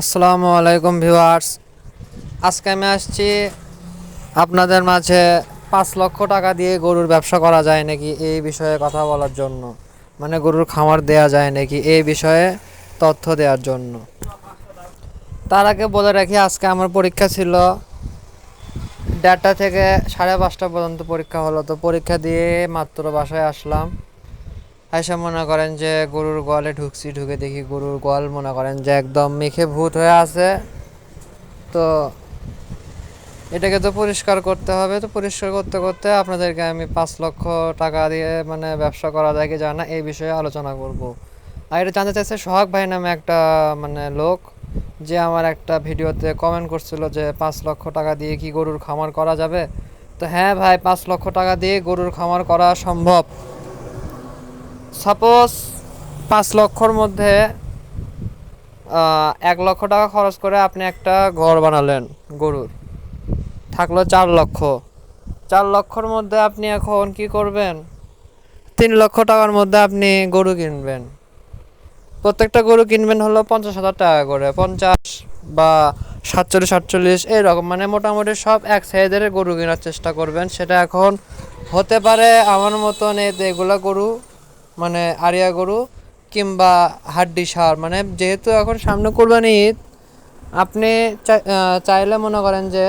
আসসালামু আলাইকুম ভিউয়ার্স। আজকে আমি আসছি আপনাদের মাঝে পাঁচ লক্ষ টাকা দিয়ে গরুর ব্যবসা করা যায় নাকি এই বিষয়ে কথা বলার জন্য? মানে গরুর খামার দেয়া যায় নাকি এই বিষয়ে তথ্য দেওয়ার জন্য? তার আগে বলে রাখি, আজকে আমার পরীক্ষা ছিল দেড়টা থেকে সাড়ে পাঁচটা পর্যন্ত পরীক্ষা হলো। তো পরীক্ষা দিয়ে মাত্র বাসায় আসলাম। এসে মনে করেন যে গরুর গোয়ালে ঢুকছি, ঢুকে দেখি গরুর গোয়াল মনে করেন যে একদম মেখে ভূত হয়ে আছে। তো এটাকে তো পরিষ্কার করতে হবে। তো পরিষ্কার করতে করতে আপনাদেরকে আমি পাঁচ লক্ষ টাকা দিয়ে মানে ব্যবসা করা যায় কি জানা এই বিষয়ে আলোচনা করব। আর এটা জানতে চাইছে সোহাগ ভাই নামে একটা মানে লোক, যে আমার একটা ভিডিওতে কমেন্ট করছিল যে পাঁচ লক্ষ টাকা দিয়ে কি গরুর খামার করা যাবে। তো হ্যাঁ ভাই, পাঁচ লক্ষ টাকা দিয়ে গরুর খামার করা সম্ভব। সাপোজ পাঁচ লক্ষর মধ্যে এক লক্ষ টাকা খরচ করে আপনি একটা ঘর বানালেন গরুর। থাকল চার লক্ষ। চার লক্ষর মধ্যে আপনি এখন কি করবেন? তিন লক্ষ টাকার মধ্যে আপনি গরু কিনবেন। প্রত্যেকটা গরু কিনবেন হলো পঞ্চাশ হাজার টাকা করে। পঞ্চাশ বা সাতচল্লিশ সাতচল্লিশ এইরকম। মানে মোটামুটি সব এক সাইজের গরু কেনার চেষ্টা করবেন। সেটা এখন হতে পারে আমার মতন এই এগুলো গরু মানে আরিয়া গরু কিংবা হাড্ডি সার মানে যেহেতু এখন সামনে কোরবানি ঈদ, আপনি চাই- চাইলে মনে করেন যে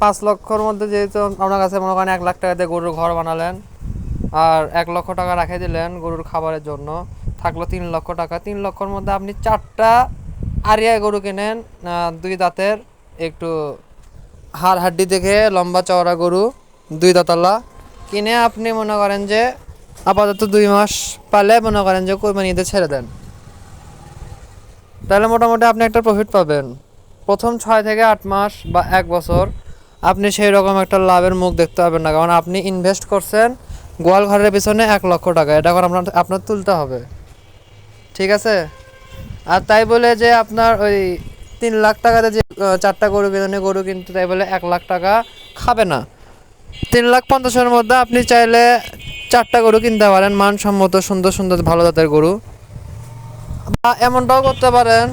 পাঁচ লক্ষর মধ্যে যেহেতু আপনার কাছে মনে করেন এক লাখ টাকা দিয়ে গরুর ঘর বানালেন, আর এক লক্ষ টাকা রেখে দিলেন গরুর খাবারের জন্য, থাকল তিন লক্ষ টাকা। তিন লক্ষর মধ্যে আপনি চারটা আরিয়া গরু কেনেন দুই দাঁতের, একটু হাড় হাড্ডি দেখে লম্বা চওড়া গরু, দুই দাঁতলা। কিনে আপনি মনে করেন যে আপাতত দুই মাস পালে মনে করেন যে কোরবানি ঈদে ছেড়ে দেন। তাহলে মোটামুটি আপনি একটা প্রফিট পাবেন। প্রথম ছয় থেকে আট মাস বা এক বছর আপনি সেই রকম একটা লাভের মুখ দেখতে পাবেন না। কারণ আপনি ইনভেস্ট করছেন গোয়াল ঘরের পিছনে এক লক্ষ টাকা। এটা এখন আপনার আপনার তুলতে হবে। ঠিক আছে? আর তাই বলে যে আপনার ওই তিন লাখ টাকাতে যে চারটা গরু কিনে, গরু কিন্তু তাই বলে এক লাখ টাকা খাবে না। তিন লাখ পঞ্চাশের মধ্যে আপনি চাইলে চারটা গরু কিনতে পারেন। মানসম্মত, সুন্দর সুন্দর, ভালো জাতের গরু। বা এমনটাও করতে পারেন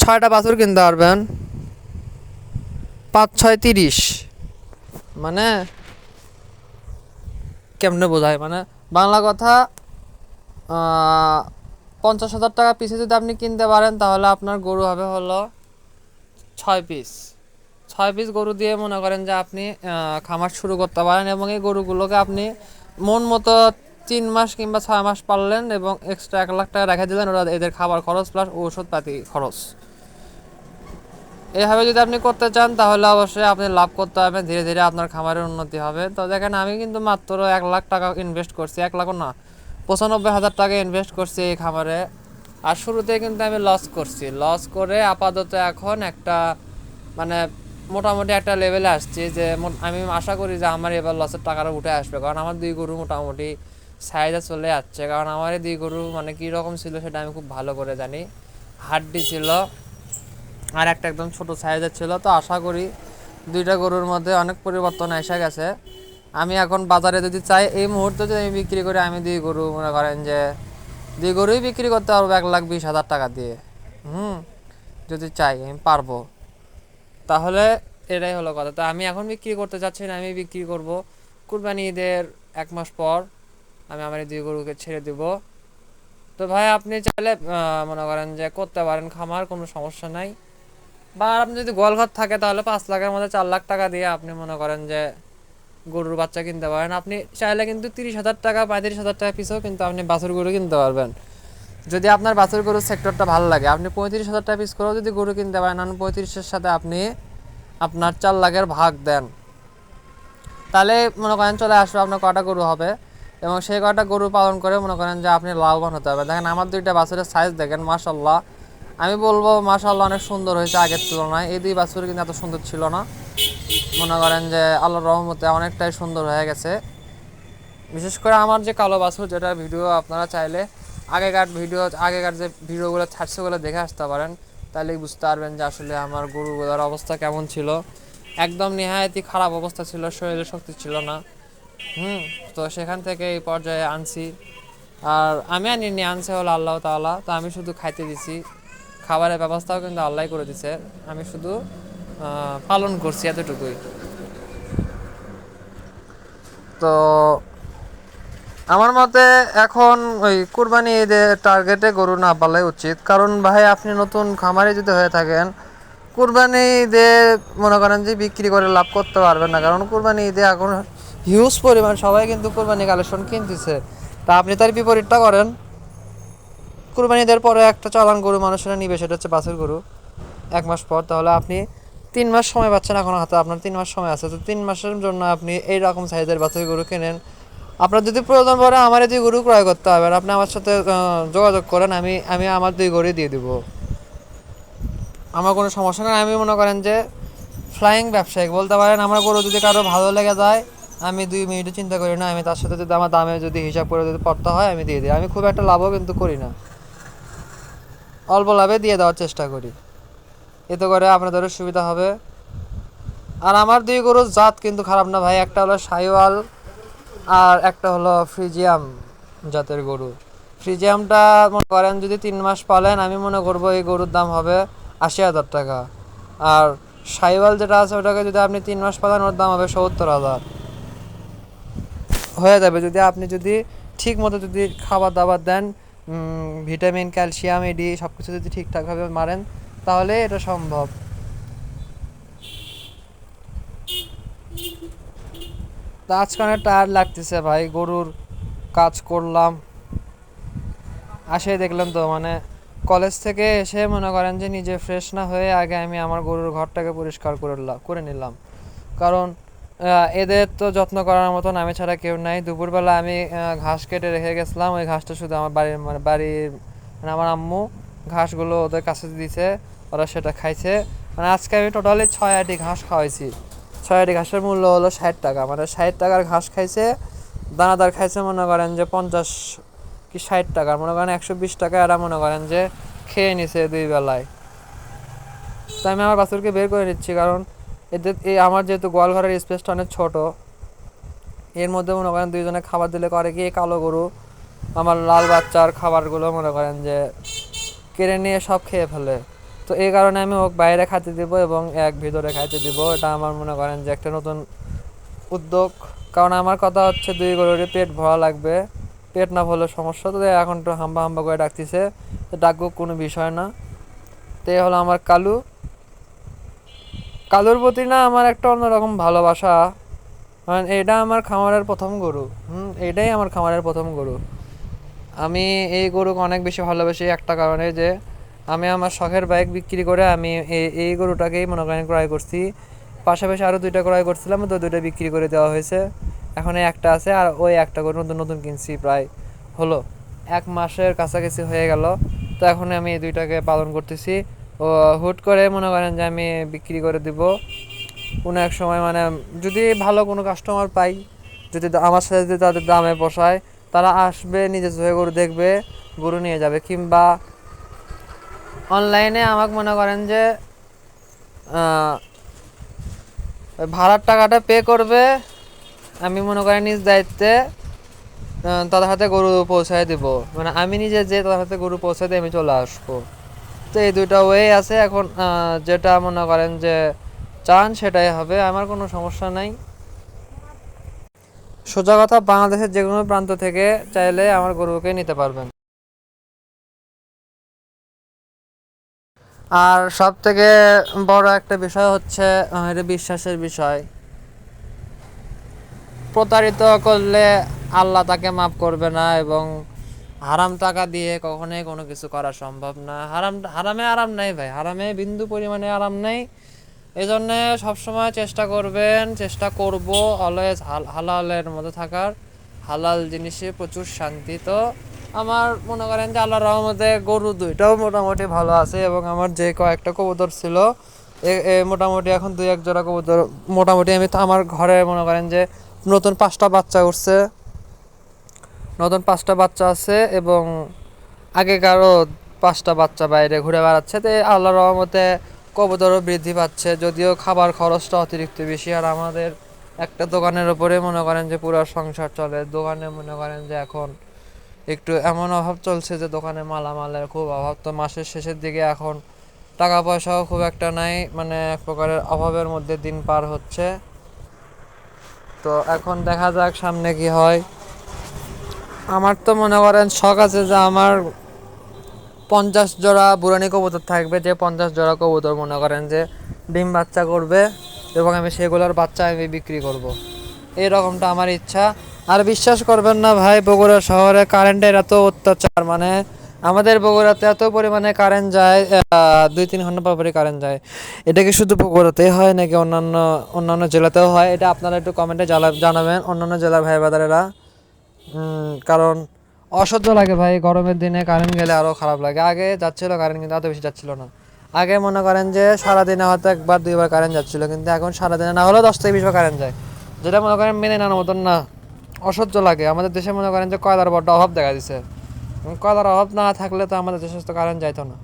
ছয়টা বাছুর কিনতে পারবেন। পাঁচ, ছয়, তিরিশ। মানে কেমনে বোঝায়? মানে বাংলা কথা পঞ্চাশ হাজার টাকা পিসে যদি আপনি কিনতে পারেন, তাহলে আপনার গরু হবে হলো ছয় পিস ছয় পিস গরু দিয়ে মনে করেন যে আপনি খামার শুরু করতে পারেন এবং এই গরুগুলোকে আপনি মন মতো তিন মাস কিংবা ছয় মাস পাললেন এবং এক্সট্রা এক লাখ টাকা রেখে দিলেন। ওরা এদের খাবার খরচ প্লাস ঔষধপাতি খরচ। এভাবে যদি আপনি করতে চান, তাহলে অবশ্যই আপনি লাভ করতে পারবেন। ধীরে ধীরে আপনার খামারের উন্নতি হবে। তো দেখেন, আমি কিন্তু মাত্র এক লাখ টাকা ইনভেস্ট করছি। এক লাখও না, পঁচানব্বই হাজার টাকা ইনভেস্ট করছি এই খামারে। আর শুরুতে কিন্তু আমি লস করছি। লস করে আপাতত এখন একটা মানে মোটামুটি একটা লেভেলে আসছি যে আমি আশা করি যে আমার এবার লসের টাকাটা উঠে আসবে। কারণ আমার দুই গরু মোটামুটি সাইজে চলে যাচ্ছে। কারণ আমার দুই গরু মানে কী রকম ছিল সেটা আমি খুব ভালো করে জানি। হাড্ডি ছিল আর একটা একদম ছোট সাইজের ছিল। তো আশা করি দুইটা গরুর মধ্যে অনেক পরিবর্তন এসে গেছে। আমি এখন বাজারে যদি চাই, এই মুহূর্তে যদি আমি বিক্রি করি, আমি দুই গরু মনে করেন যে দুই গরুই বিক্রি করতে পারব এক লাখ বিশ হাজার টাকা দিয়ে। হুম, যদি চাই, আমি পারব। তাহলে এটাই হলো কথা। তো আমি এখন বিক্রি করতে চাচ্ছি না, আমি বিক্রি করব কুরবানি ঈদের এক মাস পর। আমি আমার এই দুই গরুকে ছেড়ে দিব। তো ভাই, আপনি চাইলে মনে করেন যে করতে পারেন, খামার কোনো সমস্যা নাই। বা আপনি যদি গোয়ালঘর থাকে, তাহলে পাঁচ লাখের মধ্যে চার লাখ টাকা দিয়ে আপনি মনে করেন যে গরুর বাচ্চা কিনতে পারেন। আপনি চাইলে কিন্তু তিরিশ হাজার টাকা, পঁয়ত্রিশ হাজার টাকা পিসেও কিন্তু আপনি বাছুর গরু কিনতে পারবেন। যদি আপনার বাছুর গরুর সেক্টরটা ভালো লাগে, আপনি পঁয়ত্রিশ হাজার টাকা পিস করেও যদি গরু কিনতে পারেন আপনি পঁয়ত্রিশের সাথে আপনি আপনার চার লাখের ভাগ দেন। তাহলে মনে করেন চলে আসবে আপনার কটা গরু হবে, এবং সেই কটা গরু পালন করে মনে করেন যে আপনি লাভবান হতে হবে। দেখেন আমার দুইটা বাছুরের সাইজ দেখেন মাশাল্লাহ আমি বলব মাশাল্লাহ অনেক সুন্দর হয়েছে আগের তুলনায়। এই দুই বাছুর কিন্তু এত সুন্দর ছিল না। মনে করেন যে আল্লাহর রহমতে অনেকটাই সুন্দর হয়ে গেছে। বিশেষ করে আমার যে কালো বাছুর, যেটা ভিডিও আপনারা চাইলে আগেকার ভিডিও আগেকার যে ভিডিওগুলো ছাড়ছে ওগুলো দেখে আসতে পারেন, তাহলেই বুঝতে পারবেন যে আসলে আমার গরুগুলোর অবস্থা কেমন ছিল। একদম নেহায়তি খারাপ অবস্থা ছিল, শরীরে শক্তি ছিল না। হুম, তো সেখান থেকে এই পর্যায়ে আনছি। আর আমি আনি নিয়ে আনছে হলো আল্লাহ তাআলা, তো আমি শুধু খাইতে দিছি। খাবারের ব্যবস্থাও কিন্তু আল্লাহ করে দিছে। আমি শুধু পালন করছি এতটুকুই। তো আমার মতে এখন ওই কুরবানি ঈদের টার্গেটে গরু না পালাই উচিত। কারণ ভাই, আপনি নতুন খামারে যদি হয়ে থাকেন, কুরবানি ঈদে মনে করেন যে বিক্রি করে লাভ করতে পারবেন না। কারণ কুরবানি ঈদে এখন হিউজ পরিমাণ, সবাই কিন্তু কুরবানি কালেকশন কিনতেছে। তা আপনি তার বিপরীতটা করেন। কুরবানি ঈদের পরে একটা চালান গরু, মানুষেরা নিবে, সেটা হচ্ছে বাছুর গরু। এক মাস পর, তাহলে আপনি তিন মাস সময় পাচ্ছেন এখন হাতে। আপনার তিন মাস সময় আছে। তো তিন মাসের জন্য আপনি এই রকম সাইজের বাছুর গরু কেনেন। আপনার যদি প্রয়োজন পড়ে, আমার দুই গরু ক্রয় করতে হবে। আপনি আমার সাথে যোগাযোগ করেন, আমি আমি আমার দুই গরু দিয়ে দিব। আমার কোনো সমস্যা নেই। আমি মনে করেন যে ফ্লাইং ব্যবসায়িক। বলতে পারেন, আমার গরু যদি কারও ভালো লেগে যায়, আমি দুই মিনিটও চিন্তা করি না। আমি তার সাথে যদি আমার দামে যদি হিসাব করে যদি পড়তে হয়, আমি দিয়ে দিই। আমি খুব একটা লাভও কিন্তু করি না। অল্প লাভে দিয়ে দেওয়ার চেষ্টা করি। এতে করে আপনাদেরও সুবিধা হবে। আর আমার দুই গরুর জাত কিন্তু খারাপ না ভাই। একটা হলো সাইওয়াল আর একটা হলো ফ্রিজিয়াম জাতের গরু। ফ্রিজিয়ামটা মনে করেন যদি তিন মাস পালেন, আমি মনে করব এই গরুর দাম হবে আশি হাজার টাকা। আর সাইওয়াল যেটা আছে, ওটাকে যদি আপনি তিন মাস পালেন, ওর দাম হবে সত্তর হাজার। হয়ে যাবে, যদি আপনি যদি ঠিক মতো যদি খাবার দাবার দেন ভিটামিন, ক্যালসিয়াম এডি সব কিছু যদি ঠিকঠাকভাবে মারেন, তাহলে এটা সম্ভব। তা টায়ার লাগতেছে ভাই, গরুর কাজ করলাম। আসে দেখলাম তো মানে কলেজ থেকে এসে মনে করেন যে নিজে ফ্রেশ না হয়ে আগে আমি আমার গরুর ঘরটাকে পরিষ্কার করে করে নিলাম। কারণ এদের তো যত্ন করার মতন আমি ছাড়া কেউ নাই। দুপুরবেলা আমি ঘাস কেটে রেখে গেছিলাম। ওই ঘাসটা শুধু আমার বাড়ির মানে বাড়ির মানে আমার আম্মু ঘাসগুলো ওদের কাছে দিয়েছে ওরা সেটা খাইছে। মানে আজকে আমি টোটালি ছয় আটি ঘাস খাওয়াইছি। ছয় আটি ঘাসের মূল্য হলো ষাট টাকা। মানে ষাট টাকার ঘাস খাইছে, দানাদার খাইছে মনে করেন যে পঞ্চাশ কি ষাট টাকার, মনে করেন একশো বিশ টাকা এরা মনে করেন যে খেয়ে নিছে দুই বেলায়। তো আমি আমার বাছুরকে বের করে নিচ্ছি কারণ এদের এই আমার যেহেতু গোয়ালঘরের স্পেসটা অনেক ছোট, এর মধ্যে মনে করেন দুইজনে খাবার দিলে করে কি কালো গরু, আমার লাল বাচ্চার খাবারগুলো মনে করেন যে কেড়ে নিয়ে সব খেয়ে ফেলে। তো এই কারণে আমি ওকে বাইরে খাইতে দিব এবং এক ভিতরে খাইতে দিব। এটা আমার মনে করেন যে একটা নতুন উদ্যোগ। কারণ আমার কথা হচ্ছে দুই গরুরই পেট ভরা লাগবে। পেট না ভরলে সমস্যা। তো এখন তো হাম্বা হাম্বা করে ডাকতেছে। তো ডাকবো কোনো বিষয় না। তো এই হলো আমার কালু। কালুর প্রতি না আমার একটা অন্যরকম ভালোবাসা। কারণ এটা আমার খামারের প্রথম গরু। হুম, এটাই আমার খামারের প্রথম গরু। আমি এই গরুকে অনেক বেশি ভালোবাসি একটা কারণে যে আমি আমার শখের বাইক বিক্রি করে আমি এই গরুটাকেই মনে করেন ক্রয় করছি। পাশাপাশি আরও দুইটা ক্রয় করছিলাম, তো দুইটা বিক্রি করে দেওয়া হয়েছে। এখন একটা আছে আর ওই একটা গরু নতুন নতুন কিনছি প্রায় হলো এক মাসের কাছাকাছি হয়ে গেল। তো এখন আমি এই দুইটাকে পালন করতেছি। ও, হুট করে মনে করেন যে আমি বিক্রি করে দিব। কোনো এক সময় মানে যদি ভালো কোনো কাস্টমার পাই, যদি আমার সাথে যদি তাদের দামে পোষায়, তারা আসবে নিজে চোখে গরু দেখবে, গরু নিয়ে যাবে। কিংবা অনলাইনে আমাকে মনে করেন যে ভাড়ার টাকাটা পে করবে, আমি মনে করেন নিজ দায়িত্বে তাদের হাতে গরু পৌঁছায় দিব। মানে আমি নিজে যে তাদের হাতে গরু পৌঁছায় দিয়ে আমি চলে আসব। তো এই দুইটা ওয়ে আছে এখন যেটা মনে করেন যে চান সেটাই হবে, আমার কোনো সমস্যা নাই। সোজা কথা, বাংলাদেশের যে কোনো প্রান্ত থেকে চাইলে আমার গরুকে নিতে পারবেন। আর সব থেকে বড় একটা বিষয় হচ্ছে এটা বিশ্বাসের বিষয়। প্রতারিত করলে আল্লাহ তাকে মাফ করবে না এবং হারাম টাকা দিয়ে কখনোই কোনো কিছু করা সম্ভব না। হারাম, হারামে আরাম নাই ভাই, হারামে বিন্দু পরিমাণে আরাম নেই। এই জন্য সবসময় চেষ্টা করবেন, চেষ্টা করব অলওয়েজ হালালের মধ্যে থাকার। হালাল জিনিসে প্রচুর শান্তি, তো আমার মনে করেন যে আল্লাহ রহমতে গরু দুইটাও মোটামুটি ভালো আছে এবং আমার যে কয়েকটা কবুতর ছিল মোটামুটি এখন দুই এক জোড়া কবুতর। মোটামুটি আমি আমার ঘরে মনে করেন যে নতুন পাঁচটা বাচ্চা উঠছে। নতুন পাঁচটা বাচ্চা আছে এবং আগেকারও পাঁচটা বাচ্চা বাইরে ঘুরে বেড়াচ্ছে। তো আল্লাহ রহমতে কবুতরও বৃদ্ধি পাচ্ছে, যদিও খাবার খরচটা অতিরিক্ত বেশি। আর আমাদের একটা দোকানের উপরে মনে করেন যে পুরো সংসার চলে। দোকানে মনে করেন যে এখন একটু এমন অভাব চলছে যে দোকানে মালামালের খুব অভাব। তো মাসের শেষের দিকে এখন টাকা পয়সাও খুব একটা নাই মানে এক প্রকারের অভাবের মধ্যে দিন পার হচ্ছে। তো এখন দেখা যাক সামনে কি হয়। আমার তো মনে করেন শখ আছে যে আমার পঞ্চাশ জোড়া বুড়ানি কবুতর থাকবে, যে পঞ্চাশ জোড়া কবুতর মনে করেন যে ডিম বাচ্চা করবে এবং আমি সেগুলোর বাচ্চা আমি বিক্রি করব। এই রকমটা আমার ইচ্ছা। আর বিশ্বাস করবেন না ভাই, বগুড়া শহরে কারেন্টের এত অত্যাচার মানে আমাদের বগুড়াতে এত পরিমাণে কারেন্ট যায় দুই তিন ঘণ্টা পর পরই কারেন্ট যায়। এটা কি শুধু বগুড়াতে হয় নাকি অন্যান্য অন্যান্য জেলাতেও হয়? এটা আপনারা একটু কমেন্টে জানাবেন, অন্যান্য জেলার ভাই বাদারেরা কারণ অসহ্য লাগে ভাই, গরমের দিনে কারেন্ট গেলে আরও খারাপ লাগে। আগে যাচ্ছিল কারেন্ট কিন্তু এত বেশি যাচ্ছিল না। আগে মনে করেন যে সারাদিনে হয়তো একবার, দুইবার কারেন্ট যাচ্ছিল, কিন্তু এখন সারাদিনে না হলেও দশ থেকে বিশ বার কারেন্ট যায়। যেটা মনে করেন মেনে নেওয়ার মতন না। অসহ্য লাগে। আমাদের দেশে মনে করেন যে কয়লার বড্ড অভাব দেখা দিছে। এবং কয়লার অভাব না থাকলে তো আমাদের দেশে তো কারেন্ট যাইতো না।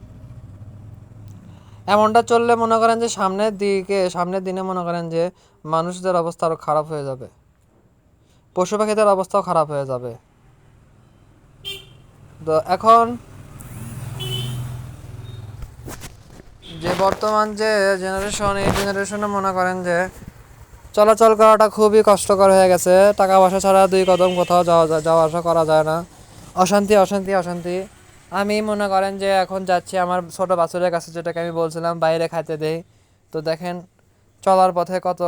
এমনটা চললে মনে করেন যে সামনের দিকে, সামনের দিনে মনে করেন যে মানুষদের অবস্থা আরও খারাপ হয়ে যাবে। পশু পাখিদের অবস্থাও খারাপ হয়ে যাবে। তো এখন যে বর্তমান যে জেনারেশন এই জেনারেশনে মনে করেন যে চলাচল করাটা খুবই কষ্টকর হয়ে গেছে। টাকা পয়সা ছাড়া দুই কদম কোথাও যাওয়া যাওয়া আসা করা যায় না। অশান্তি অশান্তি অশান্তি। আমি মনে করেন যে এখন যাচ্ছি আমার ছোট বাছুরের কাছে, যেটাকে আমি বলছিলাম, বাইরে খাইতে দেই। তো দেখেন, চলার পথে কত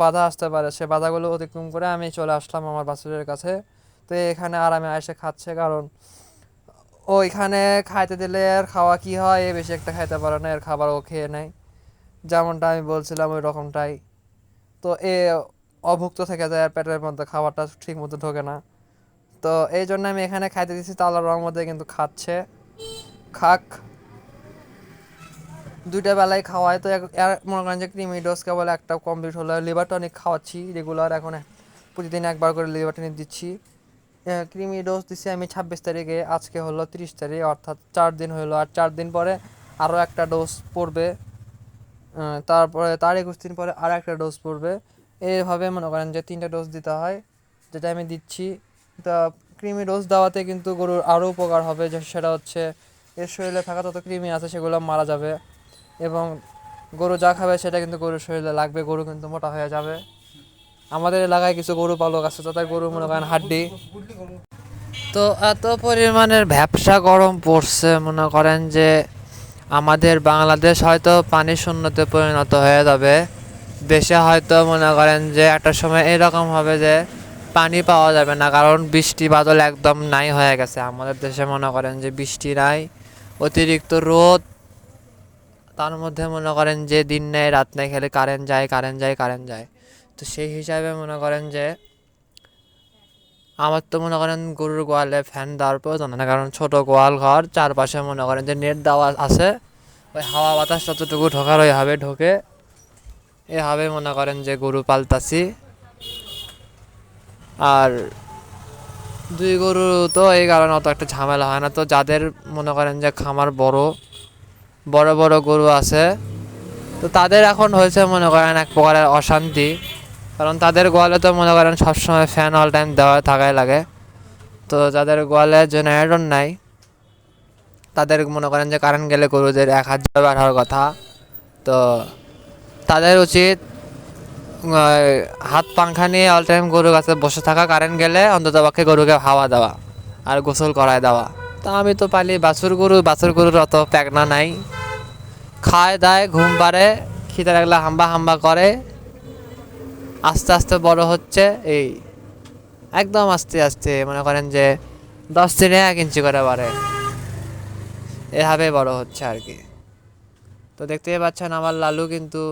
বাধা আসতে পারে। সে বাধাগুলো অতিক্রম করে আমি চলে আসলাম আমার বাছুরের কাছে। তো এখানে আরামে এসে খাচ্ছে, কারণ ওইখানে খাইতে দিলে এর খাওয়া কি হয়? এ বেশি একটা খাইতে পারে না, এর খাবার ও খেয়ে নেয়। যেমনটা আমি বলছিলাম, ওই রকমটাই। তো এ অভুক্ত থেকে যায় আর পেটের মধ্যে খাবারটা ঠিক মতো ঢোকে না। তো এই জন্য আমি এখানে খাইতে দিচ্ছি তালার রং মধ্যে কিন্তু খাচ্ছে। খাক। দুইটা বেলায় খাওয়াই তো মনে করেন যে ক্রিমি ডোজ কেবল একটা কমপ্লিট হলো। লিভার টনিক খাওয়াচ্ছি রেগুলার এখন প্রতিদিন একবার করে লিভার টনিক দিচ্ছি। ক্রিমি ডোজ দিচ্ছি আমি ছাব্বিশ তারিখে, আজকে হলো তিরিশ তারিখ, অর্থাৎ চার দিন হলো। আর চার দিন পরে আরও একটা ডোজ পড়বে। তারপরে তার একুশ দিন পরে আর একটা ডোজ পড়বে। এইভাবে মনে করেন যে তিনটা ডোজ দিতে হয়, যেটা আমি দিচ্ছি। তা ক্রিমি ডোজ দেওয়াতে কিন্তু গরুর আরও উপকার হবে, যে সেটা হচ্ছে এর শরীরে থাকা তত কৃমি আছে সেগুলো মারা যাবে এবং গরু যা খাবে সেটা কিন্তু গরুর শরীরে লাগবে, গরু কিন্তু মোটা হয়ে যাবে। আমাদের এলাকায় কিছু গরু পালক আছে তাদের গরু মনে করেন হাড্ডি। তো এত পরিমাণের ব্যবসা গরম পড়ছে, মনে করেন যে আমাদের বাংলাদেশ হয়তো পানি শূন্যতে পরিণত হয়ে যাবে। দেশে হয়তো মনে করেন যে একটা সময় এরকম হবে যে পানি পাওয়া যাবে না, কারণ বৃষ্টি বাদল একদম নাই হয়ে গেছে। আমাদের দেশে মনে করেন যে বৃষ্টি নাই, অতিরিক্ত রোদ, তার মধ্যে মনে করেন যে দিন নেই, রাত নেই, খেলে কারেন্ট যায় কারেন্ট যায় কারেন্ট যায়। তো সেই হিসাবে মনে করেন যে আমার তো মনে করেন গরুর গোয়ালে ফ্যান দেওয়ার প্রয়োজন না, কারণ ছোট গোয়াল ঘর, চারপাশে মনে করেন যে নেট দেওয়া আছে, ওই হাওয়া বাতাস যতটুকু ঢোকার ওই হবে ঢোকে। এভাবে মনে করেন যে গরু পালতাছি। আর দুই গরু তো এই কারণে অত একটা ঝামেলা হয় না, তো যাদের মনে করেন যে খামার বড় বড় বড় গরু আছে, তো তাদের এখন হয়েছে মনে করেন এক প্রকারের অশান্তি। কারণ তাদের গোয়ালে তো মনে করেন সবসময় ফ্যান অল টাইম দেওয়া থাকাই লাগে। তো যাদের গোয়ালে জেনারেটর নাই, তাদের মনে করেন যে কারেন্ট গেলে গরুদের এক হাত ব্যবহার হওয়ার কথা। তো তাদের উচিত হাত পাংখা নিয়ে অল টাইম গরুর কাছে বসে থাকা কারেন্ট গেলে অন্তত পক্ষে গরুকে হাওয়া দেওয়া আর গোসল করায় দেওয়া। তা আমি তো পালি বাছুর গরু, বাছুর গরুর অত প্যাকনা নাই। খায়, দায়, ঘুম পারে খিদে লাগলে হাম্বা হাম্বা করে। আস্তে আস্তে বড় হচ্ছে, এই, একদম আস্তে আস্তে, মনে করেন যে দশ দিনে এক ইঞ্চি করে বাড়ে। এভাবে বড় হচ্ছে আর কি। তো দেখতেই পাচ্ছেন আমার লালু কিন্তু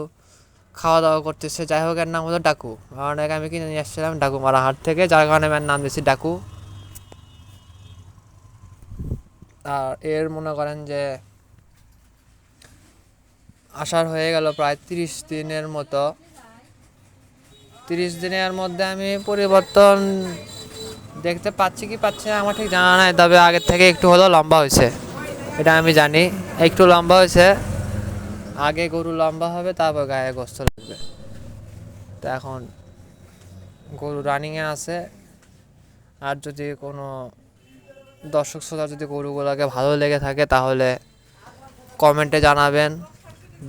খাওয়া দাওয়া করতেছে। যাই হোক, এর নাম হলো ডাকু। কারণ আমি কিনে নিয়ে আসছিলাম ডাকু মারা হাট থেকে, যার কারণে আমি নাম দিয়েছি ডাকু। আর এর মনে করেন যে আসার হয়ে গেল প্রায় তিরিশ দিনের মতো। তিরিশ দিনের মধ্যে আমি পরিবর্তন দেখতে পাচ্ছি কি পাচ্ছি না, আমার ঠিক জানা নাই। তবে আগের থেকে একটু হলেও লম্বা হয়েছে। এটা আমি জানি। একটু লম্বা হয়েছে। আগে গরু লম্বা হবে, তারপর গায়ে গোস্ত লাগবে। তো এখন গরু রানিংয়ে আছে। আর যদি কোনো দর্শক শ্রোতা যদি গরুগুলোকে ভালো লেগে থাকে, তাহলে কমেন্টে জানাবেন।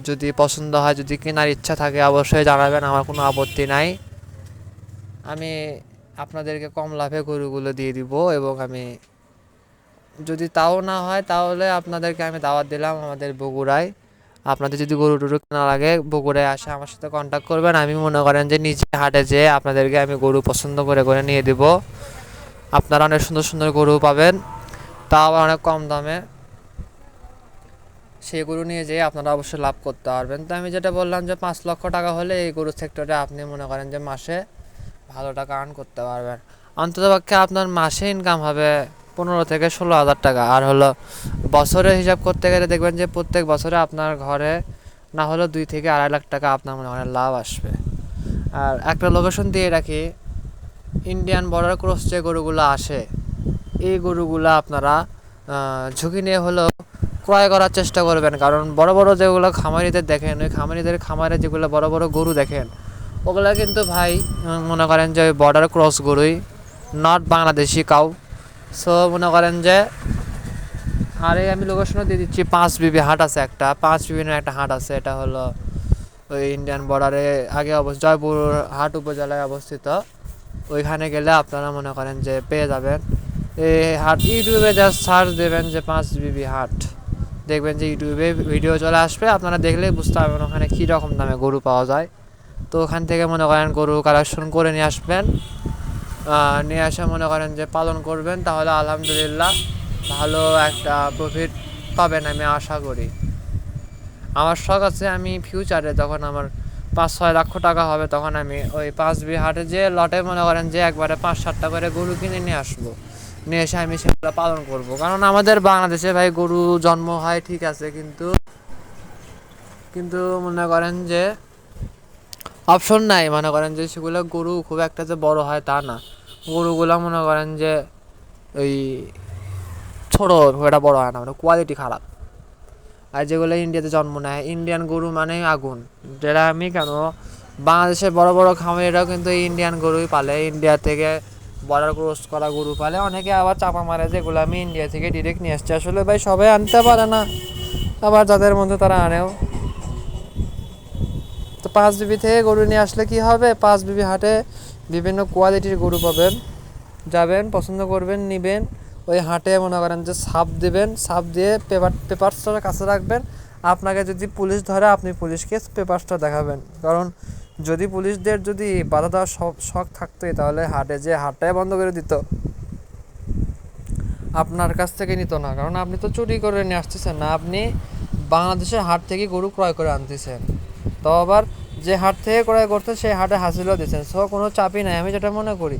যদি পছন্দ হয়, যদি কেনার ইচ্ছা থাকে, অবশ্যই জানাবেন। আমার কোনো আপত্তি নাই। আমি আপনাদেরকে কম লাভে গরুগুলো দিয়ে দিব এবং আমি যদি তাও না হয় তাহলে আপনাদেরকে আমি দাওয়াত দিলাম আমাদের বগুড়ায়। আপনাদের যদি গরু টরু কেনা লাগে, বগুড়ায় আসে আমার সাথে কন্ট্যাক্ট করবেন। আমি মনে করেন যে নিজে হাটে যেয়ে আপনাদেরকে আমি গরু পছন্দ করে করে নিয়ে দিব। আপনারা অনেক সুন্দর সুন্দর গরু পাবেন, তাও আবার অনেক কম দামে। সেই গরু নিয়ে যেয়ে আপনারা অবশ্যই লাভ করতে পারবেন। তো আমি যেটা বললাম যে পাঁচ লক্ষ টাকা হলে এই গরু সেক্টরে আপনি মনে করেন যে মাসে ভালো টাকা আর্ন করতে পারবেন। অন্ততপক্ষে আপনার মাসে ইনকাম হবে পনেরো থেকে ষোলো হাজার টাকা। আর হলো বছরের হিসাব করতে গেলে দেখবেন যে প্রত্যেক বছরে আপনার ঘরে না হলেও দুই থেকে আড়াই লাখ টাকা আপনার মনে করেন লাভ আসবে। আর একটা লোকেশন দিয়ে রাখি ইন্ডিয়ান বর্ডার ক্রস যে গরুগুলো আসে, এই গরুগুলো আপনারা ঝুঁকি নিয়ে হলেও ক্রয় করার চেষ্টা করবেন। কারণ বড় বড় যেগুলো খামারিদের দেখেন, ওই খামারিদের খামারে যেগুলো বড় বড় গরু দেখেন ওগুলো কিন্তু ভাই মনে করেন যে বর্ডার ক্রস গরুই নট বাংলাদেশি কাউ। সো মনে করেন যে, আরে আমি লোকেশনও দিয়ে দিচ্ছি, পাঁচ বিবি হাট আছে একটা, পাঁচ বিবির একটা হাট আছে, এটা হলো ওই ইন্ডিয়ান বর্ডারে আগে অবস্থিত জয়পুর হাট উপজেলায় অবস্থিত। ওইখানে গেলে আপনারা মনে করেন যে পেয়ে যাবেন। এই হাট, ইউটিউবে জাস্ট সার্চ দেবেন যে পাঁচ বিবি হাট। দেখবেন যে ইউটিউবে ভিডিও চলে আসবে, আপনারা দেখলে বুঝতে পারবেন ওখানে কী রকম দামে গরু পাওয়া যায়। তো ওখান থেকে মনে করেন গরু কালেকশন করে নিয়ে আসবেন। নিয়ে আসে মনে করেন যে পালন করবেন, তাহলে আলহামদুলিল্লাহ ভালো একটা প্রফিট পাবেন আমি আশা করি। আমার শখ আছে আমি ফিউচারে যখন আমার পাঁচ ছয় লক্ষ টাকা হবে তখন আমি ওই পাঁচ বি হাটে যে লটে মনে করেন যে একবারে পাঁচ সাতটা করে গরু কিনে নিয়ে আসব। নিয়ে এসে আমি সেগুলো পালন করব। কারণ আমাদের বাংলাদেশে ভাই গরু জন্ম হয় ঠিক আছে, কিন্তু কিন্তু মনে করেন যে অপশন নাই, মনে করেন যে সেগুলো গরু খুব একটা যে বড় হয় তা না। গরুগুলো মনে করেন যে ওই ছোটো খুব একটা বড় হয় না মানে কোয়ালিটি খারাপ। আর যেগুলো ইন্ডিয়াতে জন্ম নেয় ইন্ডিয়ান গরু মানে আগুন। যেটা আমি কেন বাংলাদেশের বড় বড় খামারিরাও কিন্তু ইন্ডিয়ান গরুই পালে। ইন্ডিয়া থেকে বর্ডার ক্রস করা গরু পালে। অনেকে আবার চাপা মারে যেগুলো আমি ইন্ডিয়া থেকে ডিরেক্ট নিয়ে আসছি আসলে ভাই সবাই আনতে পারে না। আবার যাদের মধ্যে তারা আনেও। পাঁচ বিবি থেকে গরু নিয়ে আসলে কি হবে? পাঁচ বিবি হাটে বিভিন্ন কোয়ালিটির গরু পাবেন। যাবেন, পছন্দ করবেন, নেবেন। ওই হাটে মনে করেন যে সাপ দেবেন, সাপ দিয়ে পেপার পেপারসটা কাছে রাখবেন। আপনাকে যদি পুলিশ ধরে, আপনি পুলিশকে পেপারসটা দেখাবেন। কারণ যদি পুলিশদের যদি বাধা দেওয়ার শখ থাকতোই, তাহলে হাটে যে হাটটাই বন্ধ করে দিত, আপনার কাছ থেকে নিত না। কারণ আপনি তো চুরি করে নিয়ে আসতেছেন না, আপনি বাংলাদেশের হাট থেকে গরু ক্রয় করে আনতেছেন। তো আবার যে হাট থেকে ক্রয় করতে সেই হাটে হাসিলও দিচ্ছেন সো, কোনো চাপই নাই, আমি যেটা মনে করি।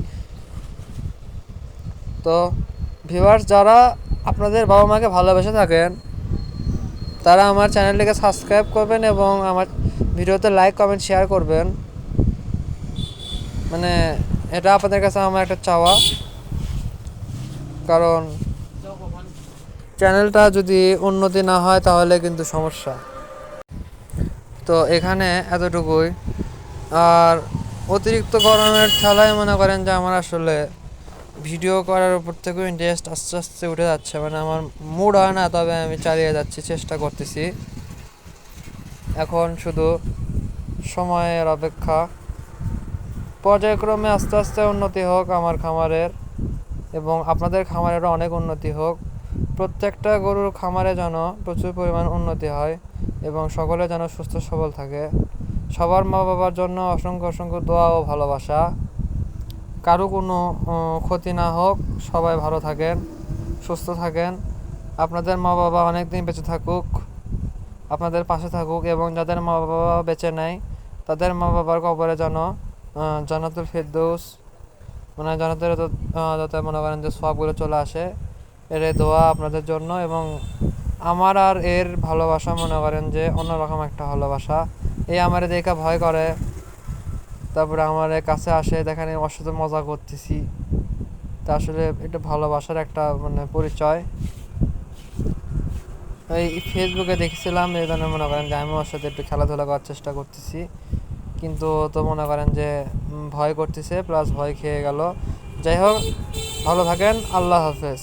তো ভিউয়ার্স যারা আপনাদের বাবা মাকে ভালোবেসে থাকেন, তারা আমার চ্যানেলটিকে সাবস্ক্রাইব করবেন এবং আমার ভিডিওতে লাইক কমেন্ট শেয়ার করবেন। মানে এটা আপনাদের কাছে আমার একটা চাওয়া। কারণ, চ্যানেলটা যদি উন্নতি না হয়, তাহলে কিন্তু সমস্যা। তো এখানে এতটুকুই। আর অতিরিক্ত গরমের ঠেলায় মনে করেন যে আমার আসলে ভিডিও করার উপর থেকেও ইন্টারেস্ট আস্তে আস্তে উঠে যাচ্ছে। মানে আমার মুড হয় না, তবে আমি চালিয়ে যাচ্ছি, চেষ্টা করতেছি। এখন শুধু সময়ের অপেক্ষা। পর্যায়ক্রমে আস্তে আস্তে উন্নতি হোক আমার খামারের এবং আপনাদের খামারেরও অনেক উন্নতি হোক। প্রত্যেকটা গরুর খামারে যেন প্রচুর পরিমাণ উন্নতি হয়। এবং সকলে যেন সুস্থ সবল থাকে। সবার মা বাবার জন্য অসংখ্য অসংখ্য দোয়া ও ভালোবাসা। কারও কোনো ক্ষতি না হোক সবাই ভালো থাকেন সুস্থ থাকেন। আপনাদের মা বাবা অনেক দিন বেঁচে থাকুক আপনাদের পাশে থাকুক এবং যাদের মা বাবা বেঁচে নেয় তাদের মা বাবার কবরে যেন আহ, জান্নাতুল ফেরদৌস মানে যাতে মনে করেন যে সবগুলো চলে আসে এর দোয়া আপনাদের জন্য এবং আমার আর এর ভালোবাসা মনে করেন যে অন্যরকম একটা ভালোবাসা। এই আমারে দেখে ভয় করে। তারপরে আমার কাছে আসে, দেখেন ওর সাথে মজা করতেছি। তা আসলে এটা ভালোবাসার একটা মানে পরিচয়। এই ফেসবুকে দেখেছিলাম, এই জন্য মনে করেন যে আমি ওর সাথে একটু খেলাধুলা করার চেষ্টা করতেছি। কিন্তু তো মনে করেন যে ভয় করতেছে প্লাস ভয় খেয়ে গেল। যাই হোক, ভালো থাকেন, আল্লাহ হাফেজ।